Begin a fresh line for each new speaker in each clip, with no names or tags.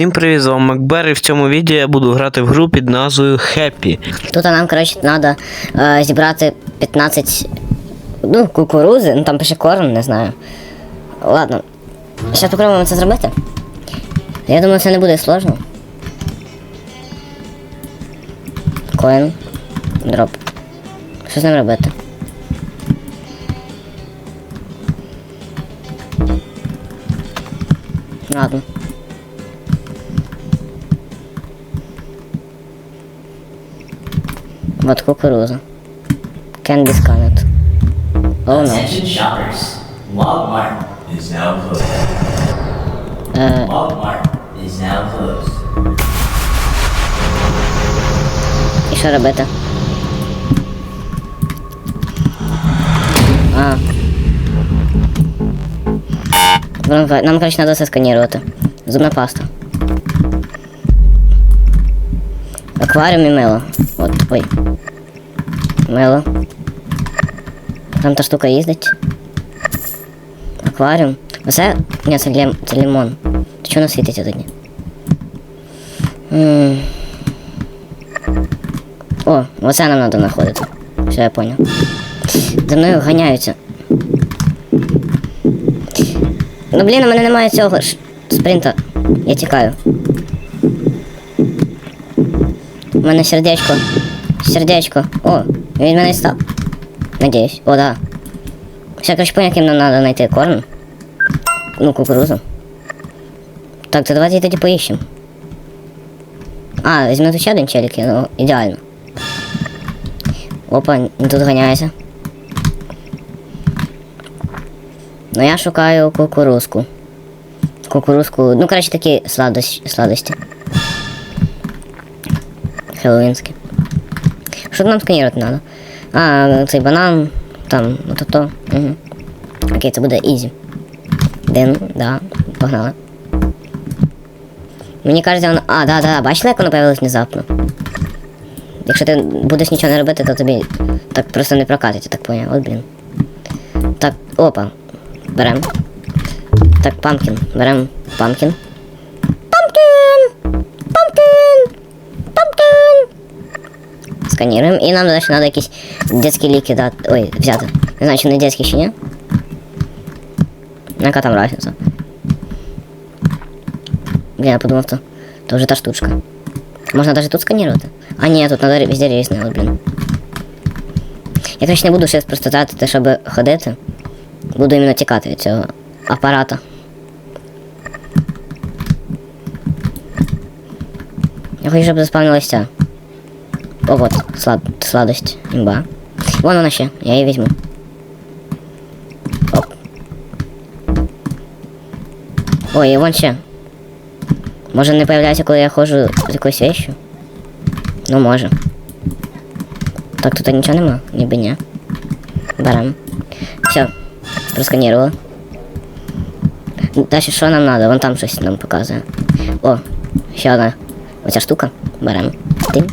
Всім привіт, з вами Макбер, і в цьому відео я буду грати в гру під назвою Happy.
Тут нам, коротше, треба е, зібрати 15 ну, кукурузи, ну там пише корм, не знаю. Ладно. Зараз спробуємо це зробити. Я думаю, це не буде сложно. Коін. Дроп. Що з ним робити? Ладно. Вот кукуруза. Can be scanned. Oh no.
Attention shoppers. Walmart is now closed.
Е,
Walmart is now closed.
і що робити? А. Нам, нам коротше, треба все сканувати. Зубна паста. Акваріум і мило. От, ой. Мило. Там та штука їздить. Акваріум. Оце. Ні, це, лім... це лимон. То чого воно світиться тоді? М. О, оце нам треба знаходити. Все, я понял. За мною ганяються. Ну блін, у мене немає цього ж спринта. Я тікаю. У мене сердечко. Сердечко. О, він мене став. Надіюсь. О, да. Все, короче, понял, яким нам треба знайти корм. Ну, кукурузу. Так, то давайте тоді поїщемо. А, візьмемо тут ще один челік, ну, ідеально. Опа, тут ганяється. Ну я шукаю кукурузку. Кукурузку, ну коротше такі сладості. сладості. Хеллоуінські. Що нам сканірувати треба? А, цей банан, там, от то. Угу. Окей, це буде ізі. Дин, да, погнали. Мені кажеться, воно. А, да, да, бачили, як воно появилось внезапно? Якщо ти будеш нічого не робити, то тобі так просто не прокатить, я так поняв. От блін. Так, опа. Берем. Так, памкін. Берем. Памкін! Сканіруємо. І нам далі треба якісь детські ліки дати. Ой, взяти. Не знаю, чи не детські чи ні. Ну, Яка там разниця? Блін, я подумав, то, то вже та штучка. Можна навіть тут сканувати? А ні, тут треба везде різне, от, блін. Я точно не буду щось просто тратити, щоб ходити. Буду іменно тікати від цього апарата. Я хочу, щоб заспавнилась ця. О, вот, слад... сладость, імба. Вон вона ще, я її візьму. Оп. Ой, і вон ще. Може не появляється, коли я ходжу з якоюсь вещью? Ну, може. Так, тут нічого нема, ніби ні. Берем. Все, просканірували. Далі що нам треба? Вон там щось нам показує. О, ще одна. Оця штука. Берем. Тим.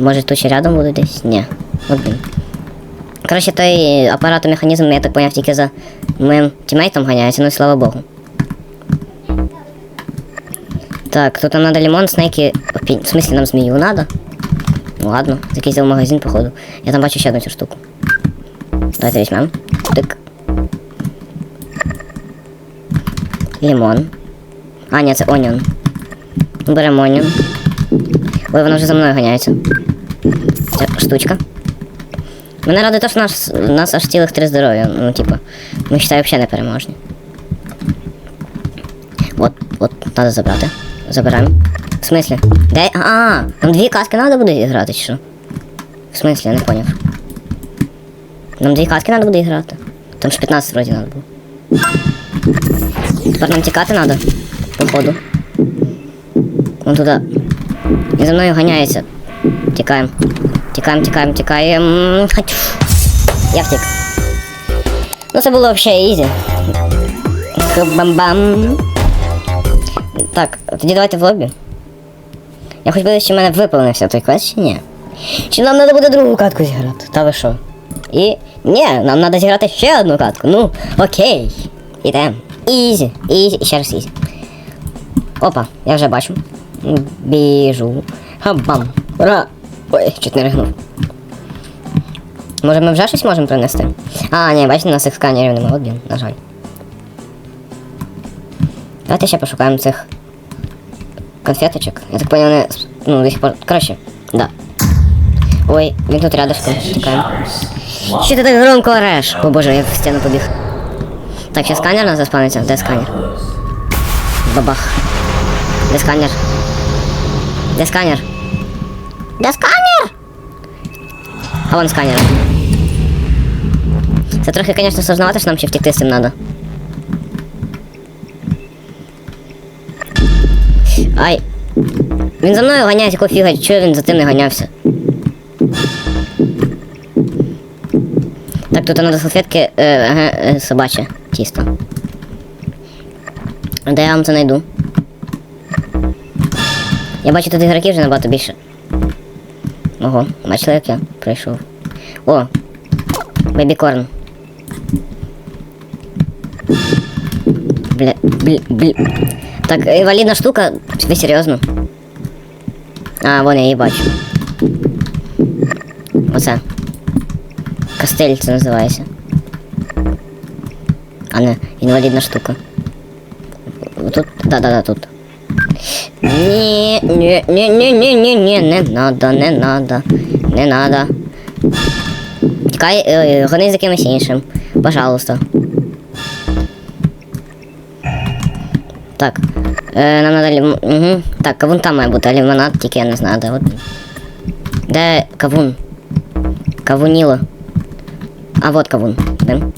Може тут ще рядом буде десь? Ні. От блін. Коротше, той апарат механізм, я так поняв, тільки за моїм тімейтом ганяється, ну слава Богу. Так, тут нам надо лимон, снеки. В смысле нам змію надо? Ну ладно, закизил магазин, походу. Я там бачу ще одну цю штуку. Давайте візьмемо. Тик. Лимон. А, ні, це оніон. Беремо оніон. Ой, вона вже за мною ганяється. Штучка. Мене радує те, що нас, нас аж цілих три здоров'я. Ну, типа, ми вважаю, взагалі не переможні. От, от, треба забрати. Забираємо. В смислі? Де? А, нам дві каски треба буде зіграти, чи що? В смислі, я не поняв. Нам дві катки треба буде грати. Там ж 15 вроді треба було. Тепер нам тікати треба. Походу. Вон туди. Він за мною ганяється. Тікаємо. Тікаємо, тікаємо, тікаємо. Я втік. Ну це було взагалі ізі. Бам-бам. Так, тоді давайте в лобі. Я хоч би, чи в мене виповнився той квест, чи ні? Чи нам треба буде другу катку зіграти? Та ви що? І. Ні, нам треба зіграти ще одну катку. Ну, окей. Ідем. Ізі, ізі, ще раз ізі. Опа, я вже бачу. Біжу. Хабам. Ура! Ой, чуть не ригнув. Може ми вже щось можемо принести? А, ні, бачите, нас цих сканерів немає, от блін, на жаль. Давайте ще пошукаємо цих конфеточок. Я так понял, вони ну, сих пор. Коротше, да. Ой, він тут рядышком. Тікаємо. Що ти так громко ореш? О боже, я в стіну побіг. Так, ще сканер нас заспавниться. Де сканер? Бабах. Де сканер? Де сканер? Де сканер? А вон сканер. Це трохи, звісно, сложновато, що нам ще втекти з цим надо. Ай. Він за мною ганяється, якого фіга, чого він за тим не ганявся? Так, тут надо салфетки е, ага, е, собаче тісто. Де я вам це знайду? Я бачу тут ігроків вже набагато більше. Ого, бачили, як я прийшов. О! Бебікорн. Бля, бля, бля. Так, інвалідна штука, ви серйозно? А, вон я її бачу. Оце. Костель це називається. А не інвалідна штука. Тут? Да-да-да, тут. Ні, ні, ні, ні, ні, ні, ні, не надо, не надо, не надо. Тікай, е, гони за кимось іншим. Пожалуйста. Так. Е, нам надо лим... Угу. Так, кавун там має бути, а лимонад, тільки я не знаю, де от. Де кавун? Кавуніло. А вот кавун. Блин.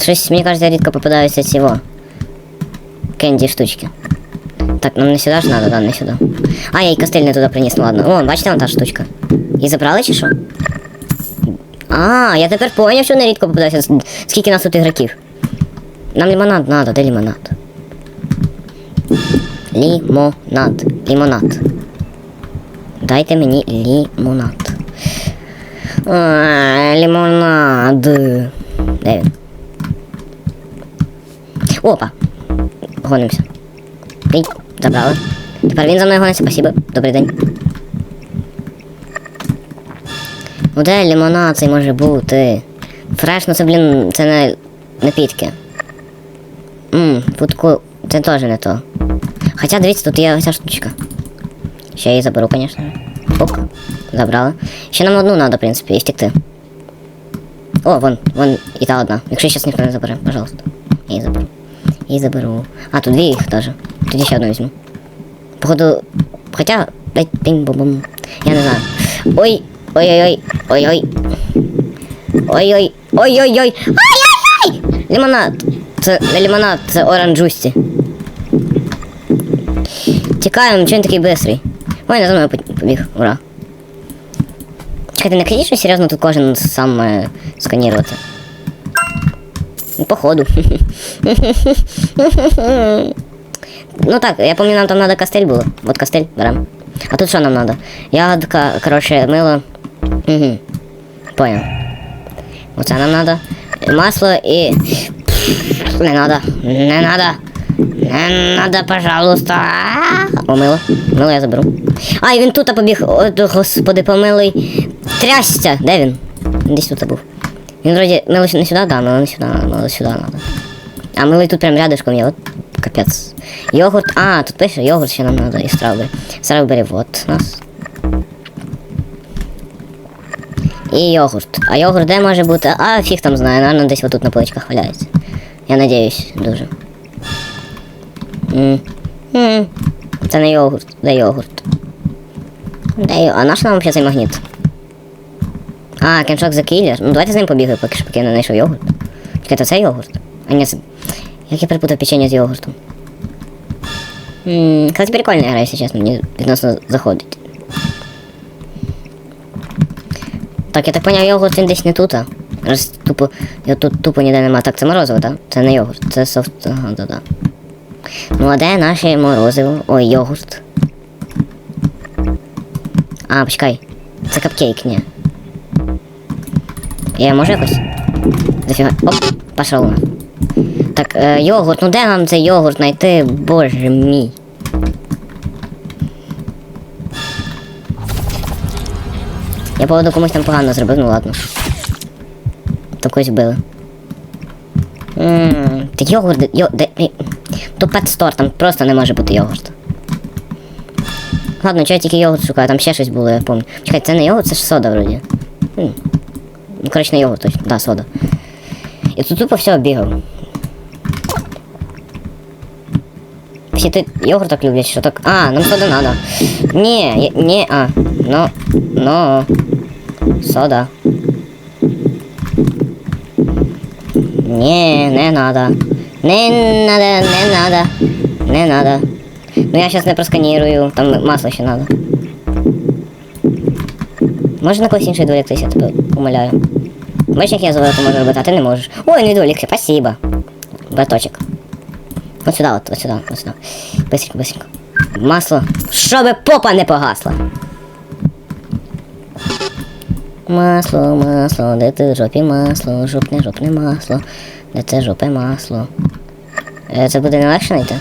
Щось, мені кажется, рідко попадаються во. Кенді штучки. Так, нам не сюди ж надо, да, не сюди. А, я і костель не туди приніс, ну ладно. О, бачите, вон та штучка. Її забрали чи що? А, я тепер поняв, що не рідко попадаються. С- Скільки нас тут ігроків. Нам лимонад надо, де лимонад? Лімонад. Лімонад. Дайте мені лімонад. Лимонад. Де він? Опа. Гонимося. Ей, забрали. Тепер він за мною гониться, спасибо. Добрий день. Ну де лимонад цей може бути? Фреш, ну це, блін, це не напітки. Ммм, футку, це теж не то. Хоча, дивіться, тут є ця штучка. Ще її заберу, звісно. Оп, забрала. Ще нам одну треба, в принципі, і втекти. О, вон, вон і та одна. Якщо зараз ніхто не забере, пожалуйста. Я її заберу. Її заберу. А, тут дві їх теж. Тоді ще одну візьму. Походу. Хоча. Дай пінь бум бум Я не знаю. Ой! Ой-ой-ой! Ой-ой! Ой-ой! Ой-ой-ой! Ой-ой-ой! Лимонад! Це не лимонад, це оранжусті. Тікаємо, чого він такий бистрий? Ой, за мною по- побіг, ура. Чекайте, не критично серйозно тут кожен сам має сканірувати. Походу. ну так, я пам'ятаю, нам там надо костель було. Вот костель, берем. А тут що нам надо? Ягодка, короче, мило. Угу. Понял. Оце нам надо. Масло і. Не надо. Не надо. Не надо, пожалуйста. О, мило. Мило я заберу. А, і він тут побіг. О, господи, помилуй. Трясся. Де? Він Десь тут був. Він вроді мило не сюди, да, мило не сюди, мило сюди надо. А мило тут прям рядышком є, от капець. Йогурт, а, тут пише, йогурт ще нам надо і страубері. Страубері, вот у нас. І йогурт. А йогурт де може бути? А, фіг там знає, наверное, десь отут на поличках валяється. Я надіюсь, дуже. М. М. Це не йогурт, де йогурт. Де йо... А наш нам взагалі цей магніт? А, кеншок за кілер. Ну давайте з ним побігаю, поки що поки я не знайшов йогурт. Чекайте, це йогурт? А ні, це... Як я перепутав печення з йогуртом? Ммм, кстати, прикольно гра, якщо чесно, мені відносно заходить. Так, я так поняв, йогурт він десь не тут, а? Раз тупо, його тут тупо ніде нема. Так, це морозиво, так? Це не йогурт, це софт. Ага, да-да. Ну а де наше морозиво? Ой, йогурт. А, почекай. Це капкейк, ні. Я можу якось? Зафіга. Оп, пошел. Так, е, йогурт, ну де нам цей йогурт знайти? Боже мій. Я поводу комусь там погано зробив, ну ладно. То когось вбили. Ммм, ти йогурт, йо, де, то петстор, там просто не може бути йогурт. Ладно, чого я тільки йогурт шукаю, там ще щось було, я пам'ятаю. Чекай, це не йогурт, це ж сода вроді. Ну, коротше, не йогурт точно, да, сода. І тут тупо все бігав. Всі ти йогурт так люблять, що так. А, нам сода надо. Ні, я- ні, а. Ну, ну. Сода. Не, не надо. Не надо, не надо. Не надо. Ну я сейчас не просканирую, там масло ще надо. Може на когось інший відволіктися, я тебе умоляю. Бачиш, як я золото можу робити, а ти не можеш. Ой, не відволікся, спасибо. Браточек. Вот сюда, вот, вот сюда, вот сюда. Быстренько, быстренько. Масло. Щоби попа не погасла. Масло, масло, де ти жопі масло, жопне, жопне масло, де це жопе масло. Е, це буде не легше знайти?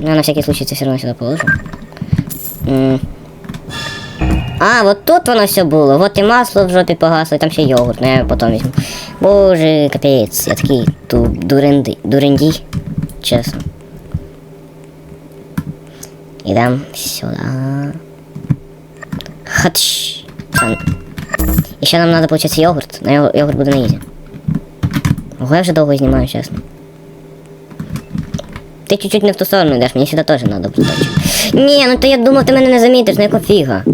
Ну, на всякий случай це все одно сюди положу. А, вот тут воно все було. Вот і масло в жопі погасло, і там ще йогурт, ну я потім візьму. Боже, капець, я такий ту дуренди, дурендій. Чесно. Ідем сюди. Хач. Там. І ще нам треба, получается, йогурт. На йогурт, йогурт буде на ізі. Ого, я вже довго знімаю, чесно. Ти чуть-чуть не в ту сторону йдеш, мені сюди теж треба буде. Ні, ну то я думав, ти мене не замітиш, ну яка фіга.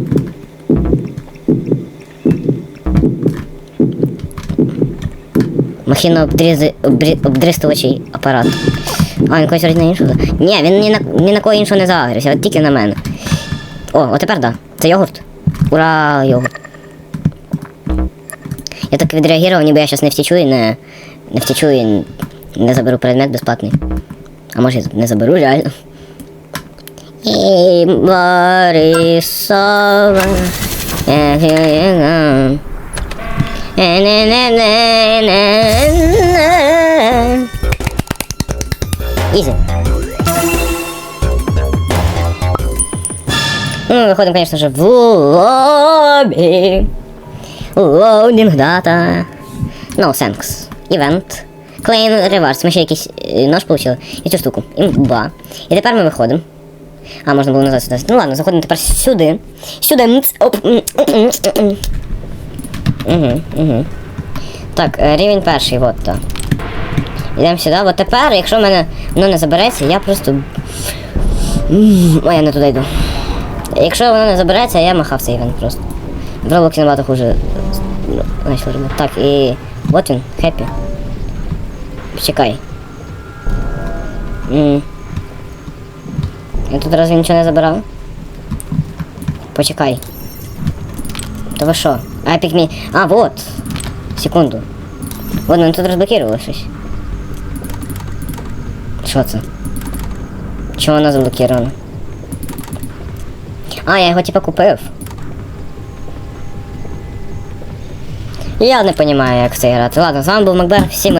Махіно обдрізи, обдрі, обдристувачий апарат. А, він когось на іншого. Ні, він ні на, ні на кого іншого не загрився, тільки на мене. О, от тепер да. Це йогурт. Ура, йогурт. Я так відреагував, ніби я зараз не втічу і не, не втічу і не заберу предмет безплатний. А може не заберу реально. Ей, Борисова. е, е, е, е, не, не, не, не. Выходим, конечно же, в лобби. Loading data. No thanks. Event. Claim reverse. Ми ще якийсь е, нож получили. І цю штуку. Імба. І тепер ми виходимо. А, можна було назад сюди. Ну ладно, заходимо тепер сюди. Сюди. Оп. Угу, угу. Так, е, рівень перший, от то. Йдемо сюди. От тепер, якщо в мене воно не забереться, я просто. Ой, я не туди йду. Якщо воно не забереться, я махав цей івент просто. В Роблоксі набагато хуже. ну, робити. Так, і от він, хеппі. Чекай. М. Я тут разве нічого не забирав? Почекай. То ви що? Epic Me... А, вот. Секунду. Вот, ну тут розблокировало щось. Що це? Чого воно заблокировано? А, я його типа купив. Я не розумію, як це грати. Ладно, з вами був Макбер, всім